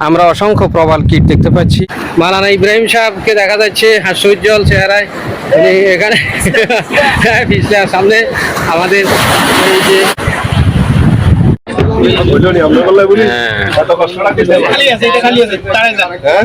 আমরা অসংখ্য প্রবাল কীট দেখতে পাচ্ছি। মালানা ইব্রাহিম সাহেবকে দেখা যাচ্ছে হাস্য উজ্জ্বল চেহারায়। উনি এখানে সামনে আমাদের এই যে। হ্যাঁ?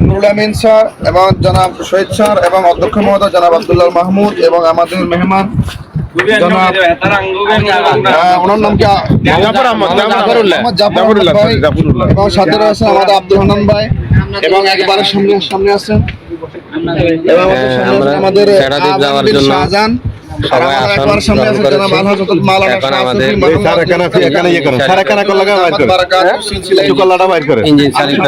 নুরুল আমিন স্যার এবং জনাব শহীদ স্যার এবং অধ্যক্ষ মহোদয় জনাব আব্দুল্লাহ মাহমুদ এবং আমাদের মেহমান আহ, ওনার নাম কি জাফর আহমদ মোহাম্মদ জাফর আহমদ ভাই। এবং সাথে রয়েছে আমাদের আব্দুল হান্নান ভাই এবং একবারে সামনে সামনে আছেন। এবং আমাদের শাহজাহান। সবাই আর আমাদের আসন একবার সামনে গ্রহণ আছেন জনাব করেছে। আলহাজ হযরত মাওলানা এখন শাহ আমাদের সুফি মোহাম্মদ সারা কানা ফি এখানে ইয়ে করো সারা কানা কল লাগা বাইর করে বারাকাত সিলসিলা একটু কল্লাটা বাইর করে ইঞ্জিন চালিত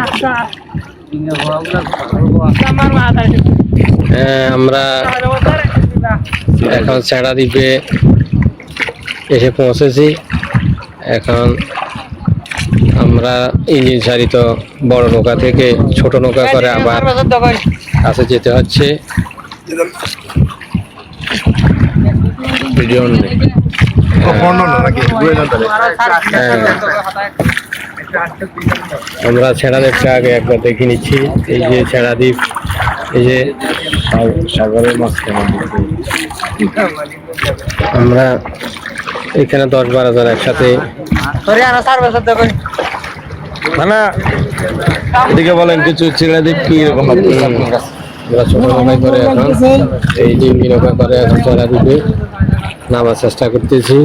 আচ্ছা হ্যাঁ, আমরা এখন ছেড়া দ্বীপে এসে পৌঁছেছি। এখন আমরা ইঞ্জিন চালিত বড় নৌকা থেকে ছোট নৌকা করে আবার কাছে যেতে হচ্ছে। ভিডিও নেই। হ্যাঁ। আমরা ছেড়া দ্বীপটা আগে একবার দেখে নিচ্ছি। এই যে ছেড়া দ্বীপ এই যে সাগরের মাঝখানে। আমরা এখানে দশ বারো জন একসাথে। মানে এদিকে বলেন কিছু ছেলে দ্বীপ কি রকম আমরা ছোট নৌকায় করে এখন এই ডিঙ্গি নৌকা করে এখন ছেড়া দ্বীপে। নামার চেষ্টা করতেছি।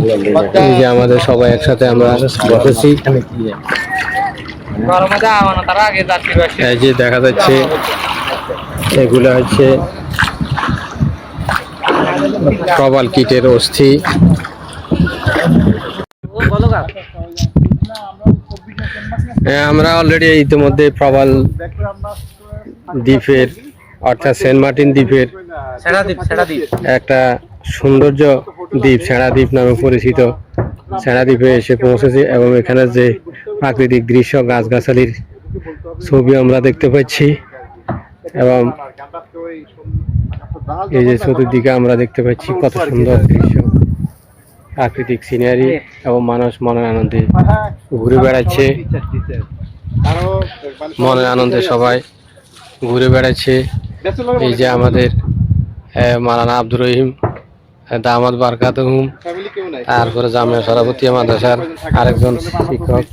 এই যে আমাদের সবাই একসাথে আমরা বসেছি। এই যে দেখা যাচ্ছে এগুলো হচ্ছে প্রবাল কিটের অস্থি। হ্যাঁ, আমরা অলরেডি ইতিমধ্যে প্রবাল দ্বীপের অর্থাৎ সেন্ট মার্টিন দ্বীপের একটা সৌন্দর্য দ্বীপ, সেরা দ্বীপ নামে পরিচিত। সেরা দ্বীপে এসে পৌঁছেছি এবং এখানে যে প্রাকৃতিক দৃশ্য, গাছগাছালির ছবি আমরা দেখতে পাচ্ছি। এবং এই যে চতুর্দিকে আমরা দেখতে পাচ্ছি কত সুন্দর দৃশ্য। প্রাকৃতিক সিনারি এবং মানুষ মনের আনন্দে ঘুরে বেড়াচ্ছে। মনের আনন্দে সবাই ঘুরে বেড়াচ্ছে। এই যে আমাদের মালানা আব্দুর রহিম। দামাদ বারকাত হুম তারপরে জামিয়া সরাবতী মাদ্রাসার আরেকজন শিক্ষক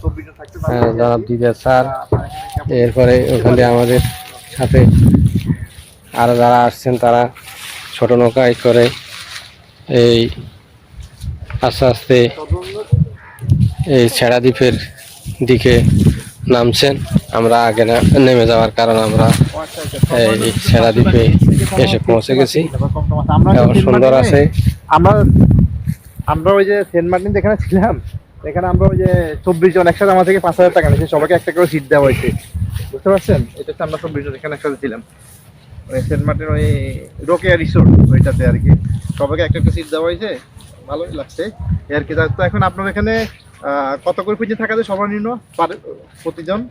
জনাব স্যার। এরপরে ওখানে আমাদের সাথে আরও যারা আসছেন, তারা ছোট নৌকায় করে এই আস্তে আস্তে এই ছেড়া দ্বীপের দিকে নামছেন। আমরা আগে নেমে যাওয়ার কারণে আমরা এই ছেড়া দ্বীপে এসে পৌঁছে গেছি। এবং সুন্দর আছে। আমরা আমরা ওই যে সেন্ট মার্টিন যেখানে ছিলাম এখানে আমরা ওই যে চব্বিশ জন একসাথে আমার থেকে পাঁচ হাজার টাকা নিয়েছি। সবাইকে একটা করে সিট দেওয়া হয়েছে। বুঝতে পারছেন? এটা হচ্ছে আমরা চব্বিশ জন এখানে একসাথে ছিলাম। ওই সেন্ট মার্টিন ওই রোকেয়া রিসোর্ট ওইটাতে আর কি। সবাইকে একটা একটা সিট দেওয়া হয়েছে। ভালোই লাগছে। আর কি তো এখন আপনার এখানে কত করে পিছিয়ে থাকা যায় সর্বনিম্ন পার- প্রতিজন?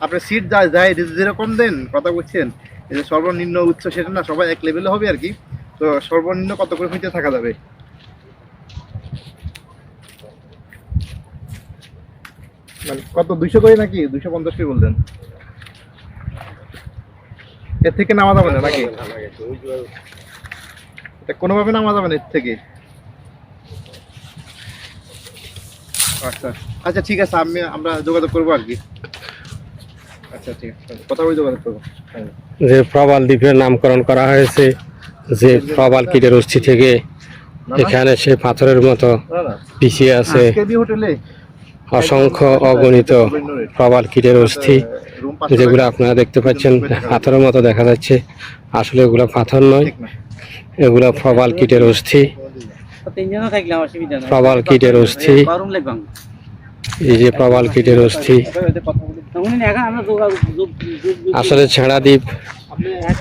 আপনার সিট যা যায় যেরকম দেন, কথা বলছেন যে সর্বনিম্ন উচ্চ সেটা না, সবাই এক লেভেলে হবে আর কি। তো সর্বনিম্ন কত করে পিছিয়ে থাকা যাবে? মানে কত, দুইশো করে নাকি? দুইশো পঞ্চাশ করে বললেন। এর থেকে নামা যাবে না নাকি? এটা কোনোভাবে নামা যাবে না এর থেকে। আচ্ছা আচ্ছা ঠিক আছে আমি আমরা যোগাযোগ করব আর কি। আচ্ছা ঠিক আছে কথা বলে যোগাযোগ করব। যে প্রবাল দ্বীপের নামকরণ করা হয়েছে যে প্রবাল কীটের অস্থি থেকে এখানে সে পাথরের মতো পিছিয়ে আছে অসংখ্য অগণিত প্রবাল কীটের অস্থি যেগুলো আপনারা দেখতে পাচ্ছেন পাথরের মতো দেখা যাচ্ছে। আসলে এগুলো পাথর নয় এগুলো প্রবাল কীটের অস্থি। প্রবাল কীটের অস্থি। এই যে প্রবাল কীটের অস্থি। আসলে ছেঁড়া দ্বীপ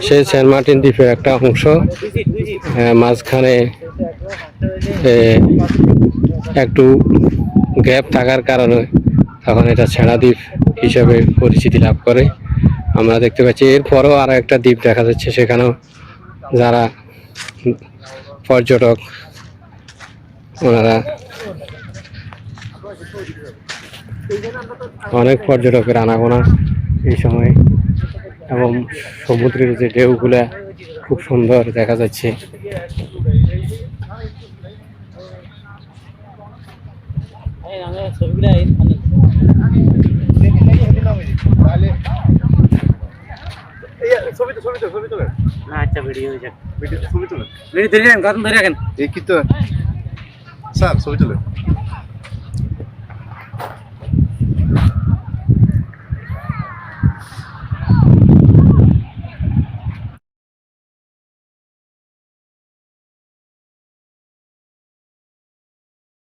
সেই সেন্ট মার্টিন দ্বীপের একটা অংশ। আহ, মাঝখানে একটু গ্যাপ থাকার কারণে তখন এটা ছেঁড়া দ্বীপ হিসেবে পরিচিতি লাভ করে। আমরা দেখতে পাচ্ছি এরপরও আরও একটা দ্বীপ দেখা যাচ্ছে। সেখানেও যারা পর্যটক ওনারা অনেক পর্যটকের আনাগোনা এই সময় এবং সমুদ্রের যে ঢেউগুলা খুব সুন্দর দেখা যাচ্ছে। মানে এই ছবি তো ছবি তো না আচ্ছা ভিডিও যাক ভিডিও ছবি ভিডিও ধরে রাখেন ধরে রাখেন এই কি তো। স্যার ছবি তোলেন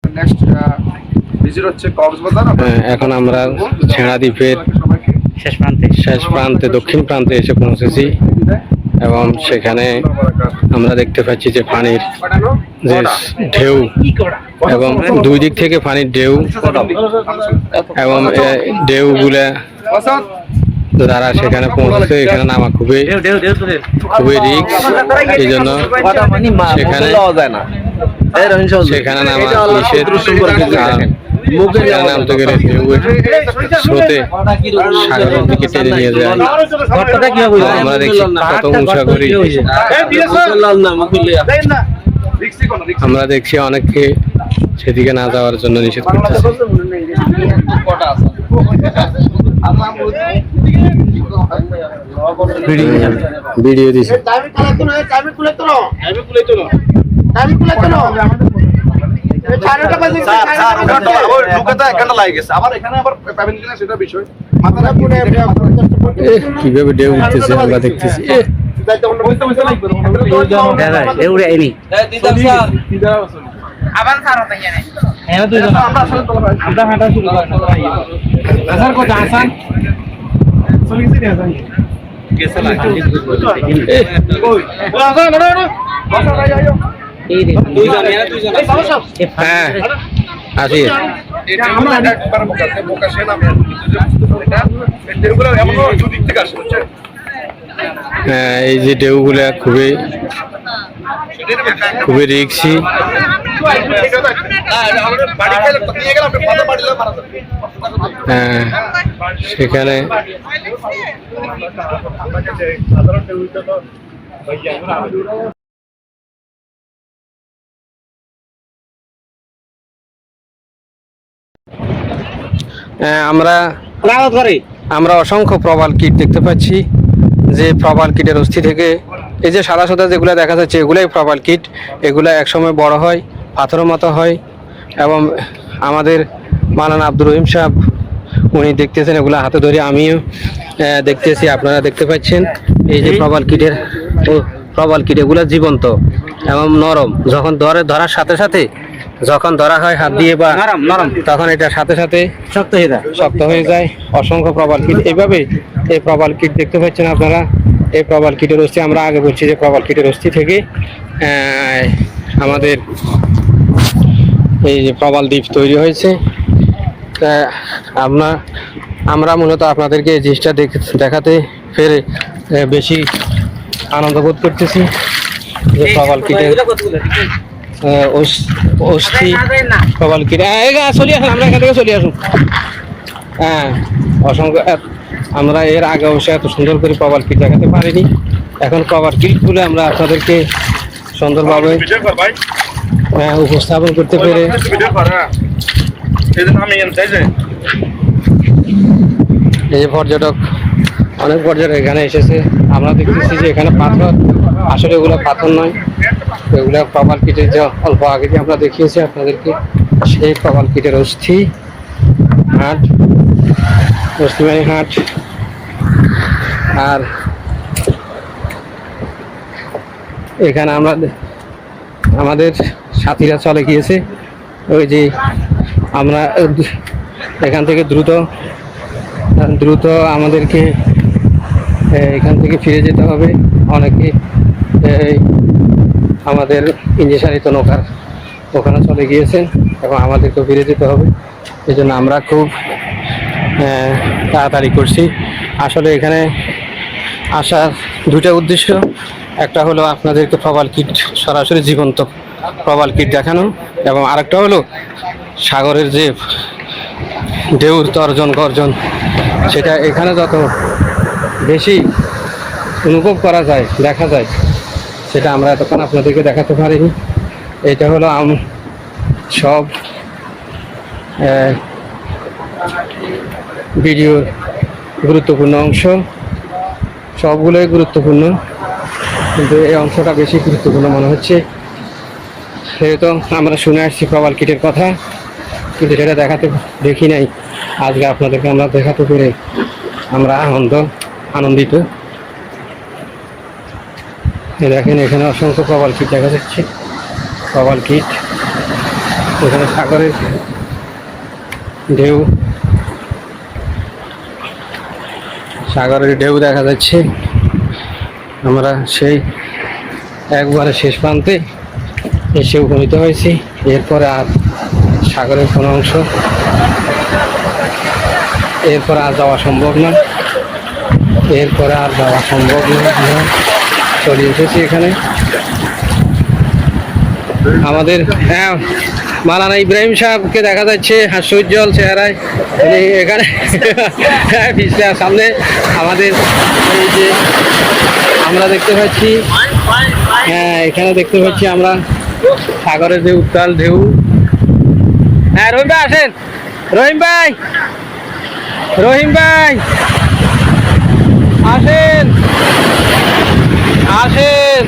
নেক্সট ভিজিট হচ্ছে কক্সবাজার। হ্যাঁ, এখন আমরা ছেঁড়া দ্বীপের শেষ প্রান্তে শেষ প্রান্তে দক্ষিণ প্রান্তে এসে পৌঁছেছি। এবং সেখানে আমরা দেখতে পাচ্ছি যে পানির যে ঢেউ এবং দুই দিক থেকে পানির ঢেউ এবং ঢেউগুলা যারা সেখানে পৌঁছেছে এখানে নামা খুবই খুবই রিক্স এই জন্য সেখানে সেখানে নামা নিষেধ। সেখানে নামতে স্রোতে সাগরের দিকে টেনে নিয়ে যায়। আমরা দেখছি কত উঁচা করি। আমরা দেখছি অনেককে সেদিকে না যাওয়ার জন্য নিষেধ করতেছে। ভিডিও দিছে। কীভাবে ঢেউ উঠতেছে আমরা দেখতেছি। আবার স্যার হতে জানে হ্যাঁ তুই আমরা হাঁটা শুরু করব আসার আসান তুই জানি না জানি হ্যাঁ আসি থেকে আসে হ্যাঁ, এই যে ঢেউগুলা খুবই খুবই রিক্সি। যাবে। হ্যাঁ, সেখানে হ্যাঁ, আমরা আমরা অসংখ্য প্রবাল কীট দেখতে পাচ্ছি। যে প্রবাল কীটের অস্থি থেকে এই যে সাদা সাদা যেগুলো দেখা যাচ্ছে এগুলাই প্রবাল কীট। এগুলো একসময় বড় হয় পাথরের মতো হয়। এবং আমাদের মালানা আব্দুর রহিম সাহেব উনি দেখতেছেন এগুলো হাতে ধরে। আমিও দেখতেছি আপনারা দেখতে পাচ্ছেন। এই যে প্রবাল কীটের প্রবাল কীট এগুলো জীবন্ত এবং নরম। যখন ধরে ধরার সাথে সাথে যখন ধরা হয় হাত দিয়ে বা নরম নরম। তখন এটা সাথে সাথে শক্ত হয়ে যায়। শক্ত হয়ে যায়। অসংখ্য প্রবাল কীট। এইভাবে এই প্রবাল কীট দেখতে পাচ্ছেন আপনারা? এই প্রবাল কীটের অস্থি আমরা আগে বলছি যে প্রবাল কীটের অস্থি থেকে আমাদের এই যে প্রবাল দ্বীপ তৈরি হয়েছে। তা আমরা আমরা মূলত আপনাদেরকে এই জিনিসটা দেখ- দেখাতে পেরে আহ, বেশি আনন্দ বোধ করতেছি যে প্রবাল কীটের অস্থি হ্যাঁ এই চলে আসুন আমরা এখান থেকে চলে আসুন। হ্যাঁ অসংখ্য আমরা এর আগে অবশ্যই এত সুন্দর করে প্রবাল কিট দেখাতে পারিনি। এখন প্রবাল কিটগুলো আমরা আপনাদেরকে সুন্দরভাবে আহ, উপস্থাপন করতে পেরে এই যে পর্যটক অনেক পর্যটক এখানে এসেছে। আমরা দেখতেছি যে এখানে পাথর আসলে এগুলো পাথর নয়। এগুলো প্রবাল কিটের যে অল্প আগে যে আমরা দেখিয়েছি আপনাদেরকে, সেই প্রবাল কিটের অস্থি হাট অস্থিমানি হাট আর এখানে আমরা আমাদের সাথীরা চলে গিয়েছে। ওই যে আমরা এখান থেকে দ্রুত দ্রুত আমাদেরকে এখান থেকে ফিরে যেতে হবে। অনেকে আমাদের ইঞ্জিসারিত নৌকার ওখানে চলে গিয়েছেন এবং আমাদেরকেও ফিরে যেতে হবে। এই জন্য আমরা খুব তাড়াতাড়ি করছি। আসলে এখানে আসার দুটা উদ্দেশ্য, একটা হলো আপনাদেরকে প্রবাল কিট, সরাসরি জীবন্ত প্রবাল কিট দেখানো এবং আরেকটা হলো সাগরের যে ঢেউর তর্জন গর্জন, সেটা এখানে যত বেশি অনুভব করা যায়, দেখা যায় সেটা আমরা এতক্ষণ আপনাদেরকে দেখাতে পারিনি। এটা হলো আম সব ভিডিওর গুরুত্বপূর্ণ অংশ। সবগুলোই গুরুত্বপূর্ণ, কিন্তু এই অংশটা বেশি গুরুত্বপূর্ণ মনে হচ্ছে। সেহেতু আমরা শুনে আসছি প্রবাল কিটের কথা, কিন্তু সেটা দেখাতে দেখি নাই। আজকে আপনাদেরকে আমরা দেখাতে পেরে আমরা আনন্দ, আনন্দিত। দেখেন, এখানে অসংখ্য প্রবাল কিট দেখা যাচ্ছে। প্রবাল কিট। এখানে সাগরের ঢেউ। সাগরের ঢেউ দেখা যাচ্ছে। আমরা সেই একবারে শেষ প্রান্তে এসে উপনীত হয়েছি। এরপরে আর সাগরের কোনো অংশ এরপরে আর যাওয়া সম্ভব না এরপরে আর যাওয়া সম্ভব না আমরা চলে এসেছি এখানে। আমাদের হ্যাঁ মালানা ইব্রাহিম সাহেবকে দেখা যাচ্ছে হাস্যোজ্জ্বল চেহারায়। উনি এখানে হ্যাঁ, সামনে আমাদের এই যে আমরা দেখতে পাচ্ছি হ্যাঁ এখানে দেখতে পাচ্ছি আমরা সাগরের যে উত্তাল ঢেউ। হ্যাঁ রহিম ভাই আসেন। রহিম ভাই রহিম ভাই আসেন। আসেন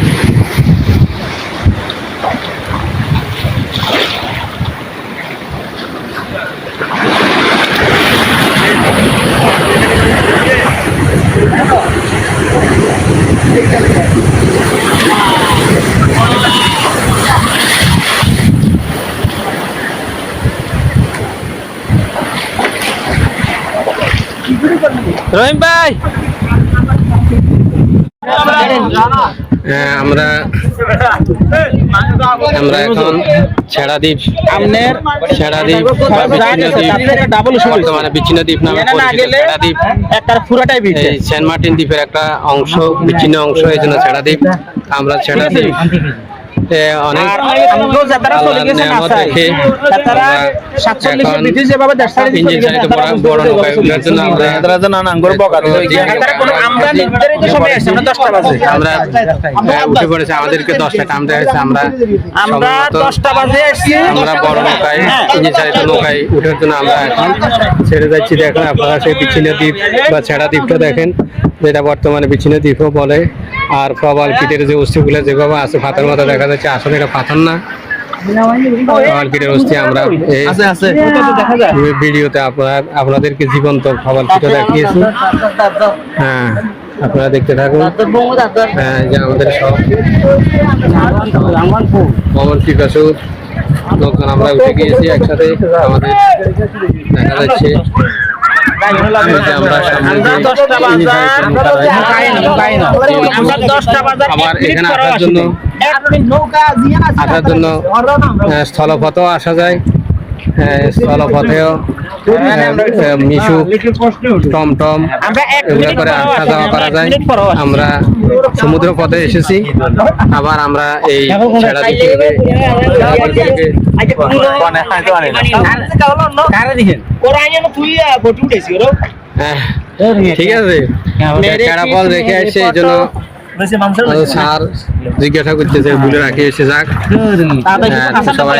রহিম ভাই হ্যাঁ আমরা আমরা এখন আমনের ছেড়াদ্বীপ দ্বীপ। ডাবল বর্তমানে বিচ্ছিন্ন দ্বীপ নামে একটা পুরাটাই এই সেন্ট মার্টিন দ্বীপের একটা অংশ বিচ্ছিন্ন অংশ এই জন্য দেখে তারা আমরা ছাড়ে ইঞ্জিন আমরা উঠে পড়েছে আমাদেরকে দশটা টাইম আমরা আমরা দশটা বাজে আমরা বড় নৌকায় হ্যাঁ। ইঞ্জিন চালিত নৌকায় উঠার জন্য আমরা এখন ছেড়ে যাচ্ছি। দেখেন আপনারা সেই বিচ্ছিন্ন দ্বীপ বা ছেড়া দ্বীপটা দেখেন যেটা বর্তমানে বিচ্ছিন্ন দ্বীপও বলে। আর প্রবাল পিটের যে অস্থিগুলো যেভাবে আছে পাথর মতো দেখা যাচ্ছে আসলে এটা পাথর না। প্রবাল পিটের অস্থি আমরা ভিডিওতে আপনার আপনাদেরকে জীবন্ত প্রবাল পিঠে দেখিয়েছি। হ্যাঁ আপনারা দেখতে থাকুন। হ্যাঁ যে আমাদের সব। লোকজন আমরা উঠে গিয়েছি একসাথে। আমাদের দেখা যাচ্ছে। আসার জন্য স্থলপথেও আসা যায়। স্থলপথেও আহ, মিশু টমটম আমরা এগুলো করে আসা যাওয়া করা যায়। আমরা সমুদ্র পথে এসেছি আবার আমরা এই হ্যাঁ, ঠিক আছে। ক্যারা রেখে আসছে এই জন্য স্যার জিজ্ঞাসা করতেছে বলে রাখি এসে যাক। হ্যাঁ, সবাই